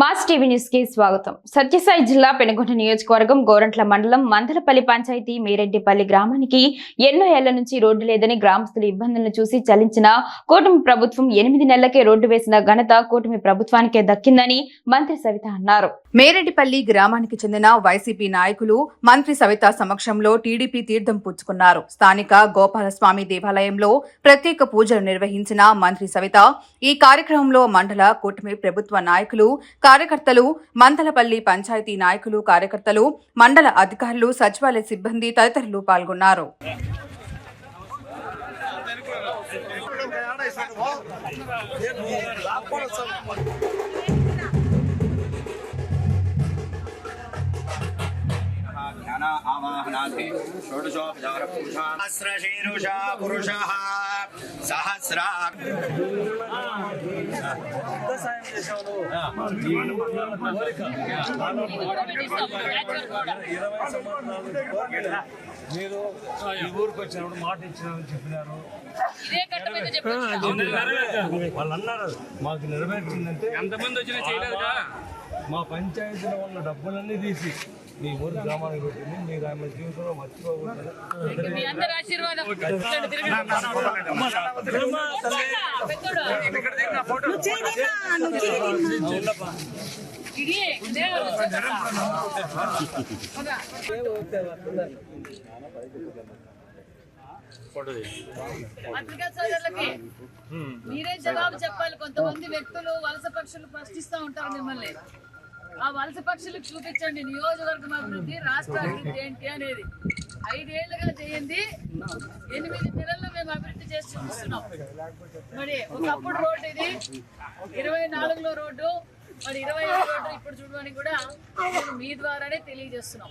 Mass TV న్యూస్కి స్వాగతం. సత్యసాయి జిల్లా పెనుగొండ నియోజకవర్గం గోరంట్ల మండలం మందలపల్లి పంచాయతీ మేరెడ్డిపల్లి గ్రామానికి ఎన్నో ఏళ్ళ నుంచి రోడ్డు లేదని గ్రామస్తుల ఇబ్బందులను చూసి చలించిన కూటమి ప్రభుత్వం ఎనిమిది నెలలకే రోడ్డు వేసిన ఘనత కూటమి ప్రభుత్వానికే దక్కిందని మంత్రి సవిత అన్నారు. మేరెడ్డిపల్లి గ్రామానికి చెందిన వైసీపీ నాయకులు మంత్రి సవిత సమక్షంలో టీడీపీ తీర్థం పుచ్చుకున్నారు. స్థానిక గోపాలస్వామి దేవాలయంలో ప్రత్యేక పూజలు నిర్వహించిన మంత్రి సవిత ఈ కార్యక్రమంలో మండల కూటమి ప్రభుత్వ నాయకులు కార్యకర్తలు మందలపల్లి పంచాయతీ నాయకులు కార్యకర్తలు మండల అధికారులు సచివాలయ సిబ్బంది తదితరులు పాల్గొన్నారు. పురుష సహస్రా మీరు ఈ ఊరికి వచ్చినప్పుడు మాట ఇచ్చినారని చెప్పినారు వాళ్ళు అన్నారు మాకు నెరవేర్చిందంటే ఎంతమంది వచ్చినా మా పంచాయతీలో ఉన్న డబ్బులన్నీ తీసి మీ ఊరు గ్రామానికి పెట్టింది మీరు ఆమె జీవితంలో మర్చిపోకూడదు మీరే జవాబు చెప్పాలి. కొంతమంది వ్యక్తులు వలస పక్షులు ప్రశ్నిస్తూ ఉంటారు మిమ్మల్ని. ఆ వలస పక్షులకు చూపించండి. నియోజకవర్గం అభివృద్ధి రాష్ట్ర అభివృద్ధి ఏంటి అనేది. ఐదేళ్ళుగా చేయండి. ఎనిమిది నెలల్లో మేము అభివృద్ధి చేసి చూపిస్తున్నాం. మరి ఒకప్పుడు రోడ్డు ఇది. ఇరవై నాలుగులో రోడ్డు. మరి ఇరవై ఐదు రోడ్డు ఇప్పుడు చూడడానికి కూడా మీ ద్వారానే తెలియజేస్తున్నాం.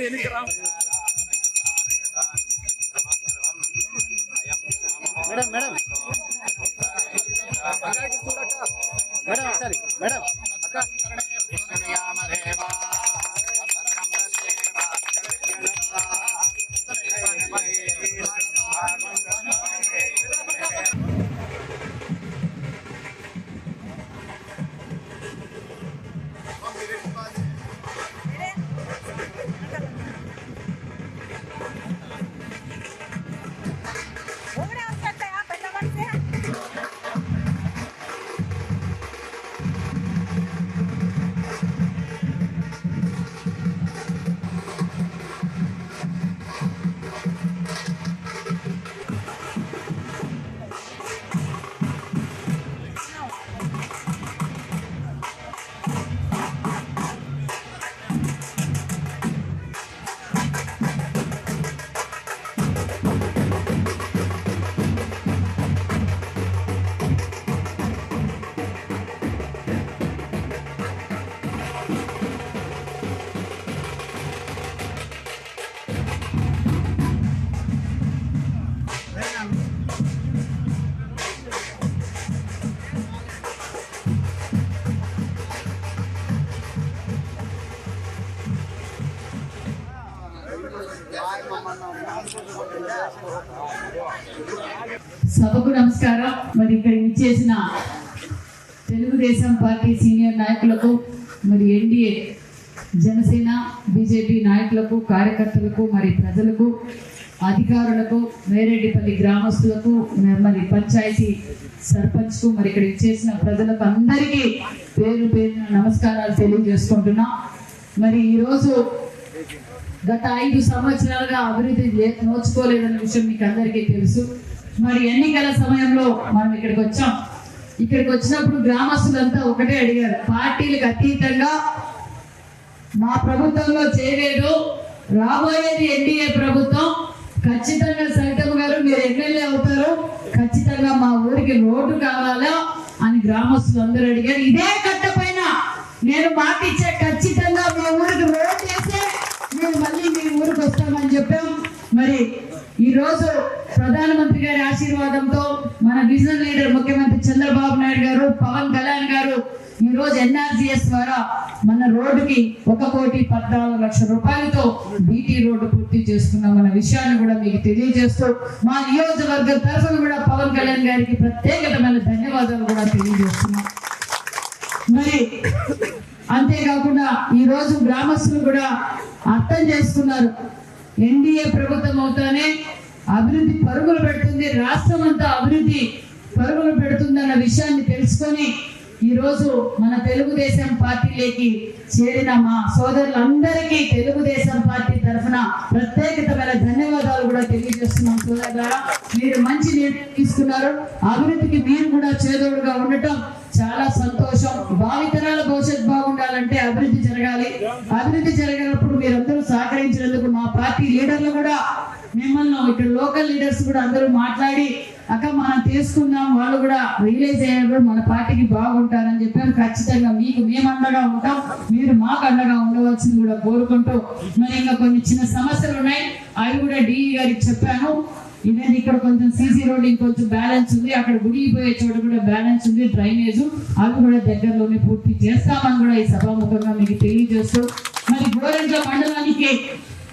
மாதிரி இருக்கிறான் மேடம் மேடம். మరి ఇక్కడ ఇచ్చేసిన తెలుగుదేశం పార్టీ సీనియర్ నాయకులకు మరి ఎన్డీఏ జనసేన బీజేపీ నాయకులకు కార్యకర్తలకు మరి ప్రజలకు అధికారులకు మేరేడిపల్లి గ్రామస్తులకు మరి పంచాయతీ సర్పంచ్కు మరి ఇక్కడ ఇచ్చేసిన ప్రజలకు అందరికీ పేరు పేరున నమస్కారాలు తెలియజేసుకుంటున్నా. మరి ఈరోజు గత ఐదు సంవత్సరాలుగా అభివృద్ధి నోచుకోలేదన్న విషయం మీకు అందరికీ తెలుసు. మరి ఎన్నికల సమయంలో మనం ఇక్కడికి వచ్చాం. ఇక్కడికి వచ్చినప్పుడు గ్రామస్తులంతా ఒకటే అడిగారు. పార్టీలకు అతీతంగా మా ప్రభుత్వంలో చేయలేదు రాబోయేది ఎన్డీఏ ప్రభుత్వం. ఖచ్చితంగా సైతం గారు మీరు ఎమ్మెల్యే అవుతారు ఖచ్చితంగా మా ఊరికి రోడ్డు కావాలా అని గ్రామస్తులు అందరూ అడిగారు. ఇదే కట్ట పైన నేను మాట ఇచ్చే ఖచ్చితంగా మా ఊరికి రోడ్ చేస్తే మేము మళ్ళీ మీ ఊరికి వస్తామని చెప్పాం. మరి ఈ రోజు ప్రధానమంత్రి గారి ఆశీర్వాదంతో మన విజన్ లీడర్ ముఖ్యమంత్రి చంద్రబాబు నాయుడు గారు పవన్ కళ్యాణ్ గారు ఈ రోజు ఎన్ఆర్జీఎస్ ద్వారా మన రోడ్డుకి ఒక కోటి పద్నాలుగు లక్షల రూపాయలతో బీటీ రోడ్డు పూర్తి చేసుకున్నాం అన్న విషయాన్ని కూడా మీకు తెలియజేస్తూ మా నియోజకవర్గం తరఫున కూడా పవన్ కళ్యాణ్ గారికి ప్రత్యేకమైన ధన్యవాదాలు కూడా తెలియజేస్తున్నాం. మరి అంతేకాకుండా ఈ రోజు గ్రామస్తులు కూడా అర్థం చేసుకున్నారు. ఎన్డీఏ ప్రభుత్వం అవుతానే అభివృద్ధి పరుగులు పెడుతుంది రాష్ట్రం అంతా అభివృద్ధి పరుగులు పెడుతుందన్న విషయాన్ని తెలుసుకొని ఈ రోజు మన తెలుగుదేశం పార్టీలోకి చేరిన మా సోదరులందరికీ తెలుగుదేశం పార్టీ తరఫున ప్రత్యేకతమైన ధన్యవాదాలు కూడా తెలియజేస్తున్నాం సోదరులారా. మీరు మంచి నిర్ణయం తీసుకున్నారు. అభివృద్ధికి మీరు కూడా చేదోడుగా ఉండటం చాలా సంతోషం. భావితరాల ఇక్కడ లోకల్ లీడర్స్ కూడా అందరూ మాట్లాడి అక్క మనం తీసుకుందాం వాళ్ళు కూడా రియలైజ్ అయ్యారు మన పార్టీకి బాగుంటారని చెప్పారు. ఖచ్చితంగా మీకు మేము అండగా ఉంటాం మీరు మాకు అండగా ఉండవలసింది కూడా కోరుకుంటూ మరి ఇంకా కొన్ని చిన్న సమస్యలు ఉన్నాయి. అవి కూడా డిఈ గారికి చెప్పాను. ఇదేంటి ఇక్కడ కొంచెం సీసీ రోడ్ ఇంకొంచెం బ్యాలెన్స్ ఉంది. అక్కడ గుడికి పోయే చోట కూడా బ్యాలెన్స్ ఉంది డ్రైనేజ్. అవి కూడా దగ్గరలోనే పూర్తి చేస్తామని కూడా ఈ సభాముఖంగా మీకు తెలియజేస్తూ మరి గోరంట్ల మండలానికి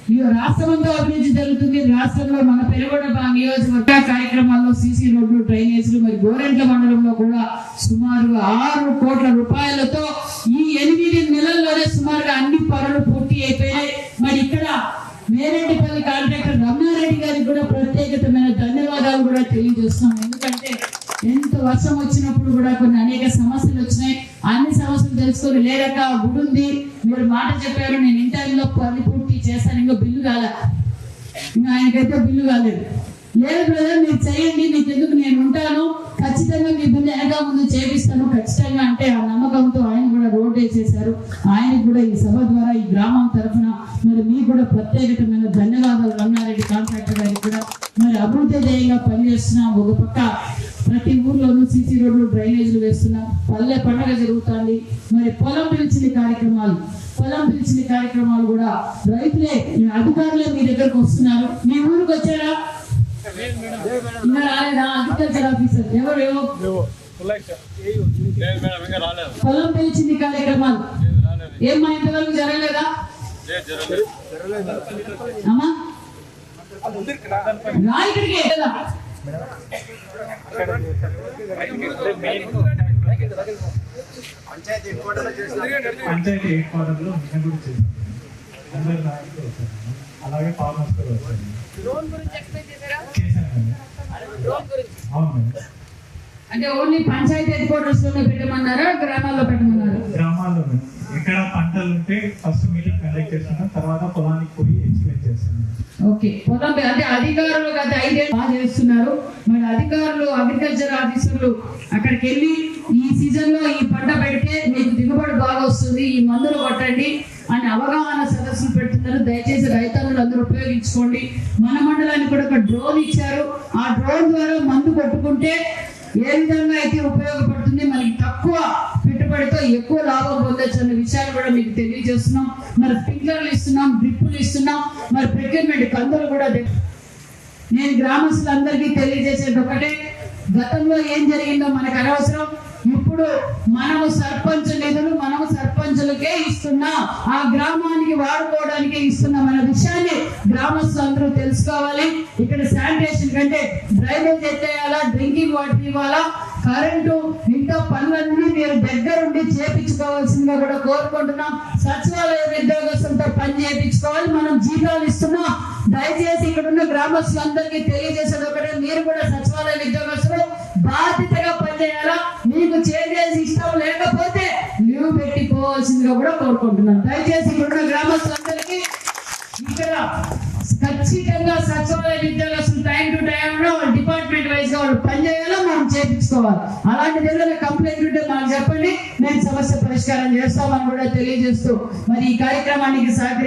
ఈ రాష్ట్రమంతా అభివృద్ధి జరుగుతుంది. రాష్ట్రంలో మన పెరుగొండ బా- నియోజకవర్గ కార్యక్రమాల్లో సీసీ రోడ్లు డ్రైనేజీలు మరి గోరెంట్ల మండలంలో కూడా సుమారు ఆరు కోట్ల రూపాయలతో ఈ ఎనిమిది నెలల్లోనే సుమారుగా అన్ని పనులు పూర్తి అయిపోయాయి మరి ఇక్కడ మేరెడ్డిపల్లి కాంట్రాక్టర్ రమణారెడ్డి గారికి కూడా ప్రత్యేకతమైన ధన్యవాదాలు కూడా తెలియజేస్తున్నాం. ఎందుకంటే ఎంత వర్షం వచ్చినప్పుడు కూడా కొన్ని అనేక సమస్యలు వచ్చినాయి. అన్ని సమస్యలు తెలుసుకొని లేదక్క గుడి ఉంది మీరు మాట చెప్పారు నేను ఇంటర్లో పని చేస్తాను ఇంకా బిల్లు కాల. ఇంకా ఆయనకైతే బిల్లు కాలేదు. లేదు బ్రదర్ మీరు చేయండి మీకు ఎందుకు నేను ఉంటాను? ఖచ్చితంగా మీ బిల్లు ఎలాగా ముందు చేపిస్తాను. ఖచ్చితంగా అంటే ఆ నమ్మకంతో ఆయన కూడా రోడ్ వేసేశారు. ఆయనకు కూడా ఈ సభ ద్వారా ఈ గ్రామం తరఫున మరి మీకు కూడా ప్రత్యేకమైన ధన్యవాదాలు. రంగారెడ్డి కాంట్రాక్టర్ గారికి కూడా మరి అభివృద్ధి ధ్యేయంగా పనిచేస్తున్నాం. ఒక పక్క ప్రతి ఊర్లోనూ సీసీ రోడ్లు డ్రైనేజీలు వేస్తున్నాం పల్లె పండగ జరుగుతుంది. మరి పొలం పిలిచిన కార్యక్రమాలు పొలం పిలిచిన కార్యక్రమాలు కూడా రైతులే అధికారులే మీ దగ్గరకు వస్తున్నారు. మీ ఊరికి వచ్చారా? ఇంకా రాలేదా? అగ్రికల్చర్ ఆఫీసర్ ఎవరు? ఎవరు? పొలం పిలిచింది కార్యక్రమాలు. ఏం మా ఇంతవరకు జరగలేదా? అమ్మా? రా పంచాయతీ మిషన్ కూడా చేశాం అందరు నాయకులు వచ్చారు. అలాగే ఫార్మర్స్ కూడా వచ్చారు. అంటే ఓన్లీ పంచాయతీ హెడ్ క్వార్టర్స్లోనే పెట్టమన్నారా గ్రామాల్లో పెట్టమన్నారా? గ్రామాల్లో ఎక్కడ పంటలు ఉంటే ఫస్ట్ మీటింగ్ కండక్ట్ చేస్తున్నాం. తర్వాత పొలానికి పోయి ఓకే. పొలం అంటే అధికారులు గత ఐదేళ్ళు బాగా చేస్తున్నారు. మరి అధికారులు అగ్రికల్చర్ ఆఫీసర్లు అక్కడికి వెళ్ళి ఈ సీజన్లో ఈ పంట పెడితే మీకు దిగుబడి బాగా వస్తుంది ఈ మందులు కొట్టండి అని అవగాహన సదస్సులు పెడుతున్నారు. దయచేసి రైతన్నులు అందరూ ఉపయోగించుకోండి. మన మండలానికి కూడా ఒక డ్రోన్ ఇచ్చారు. ఆ డ్రోన్ ద్వారా మందు కొట్టుకుంటే ఏ విధంగా అయితే ఉపయోగపడుతుంది మనకి తక్కువ పెట్టుబడితో ఎక్కువ లాభం పొందొచ్చు అన్న విషయాలు కూడా మీకు తెలియజేస్తున్నాం. మరి స్ప్రింక్లర్లు ఇస్తున్నాం డ్రిప్పులు ఇస్తున్నాం. మరి ప్రొక్యూర్మెంట్ కందులు కూడా నేను గ్రామస్తులందరికీ తెలియజేసేది ఒకటే గతంలో ఏం జరిగిందో మనకు అనవసరం. ఇప్పుడు మనము సర్పంచ్ నిధులు మనము సర్పంచులకే ఇస్తున్నాం. ఆ గ్రామానికి వాడుకోవడానికే ఇస్తున్నాం అనే విషయాన్ని గ్రామస్తులు అందరూ తెలుసుకోవాలి. ఇక్కడ శానిటేషన్ కంటే డ్రైనేజ్ ఎత్తేయాలా డ్రింకింగ్ వాటర్ ఇవ్వాలా? కరెంటు ఇంకా పనులన్నీ మీరు దగ్గరుండి చేపించుకోవాల్సిందిగా కూడా కోరుకుంటున్నాం. సచివాలయ ఉద్యోగస్తులతో పని చేయించుకోవాలి మనం జీతాలు ఇస్తున్నాం. దయచేసి ఇక్కడ ఉన్న గ్రామస్తులందరికీ తెలియజేసేది ఒకటే. మీరు కూడా సచివాలయ ఉద్యోగస్తులు బాధ్యతగా పనిచేయాలా? మీకు చేంజెస్ ఇష్టం లేకపోతే లీవ్ పెట్టిపోవాల్సిందిగా కూడా కోరుకుంటున్నాం దయచేసి ఇక్కడ ఉన్న గ్రామస్తులందరికీ ఇక్కడ ఖచ్చితంగా సచివాలయ ఉద్యోగస్తులు టైం టు టైం డిపార్ట్మెంట్ వైజ్గా వాళ్ళు పనిచేయాలి. చేపించుకోవాలి. అలాంటి పిల్లలకు కంప్లైంట్ ఉంటే మాకు చెప్పండి. నేను సమస్య పరిష్కారం చేస్తామని కూడా తెలియజేస్తూ మరి ఈ కార్యక్రమానికి సహకరి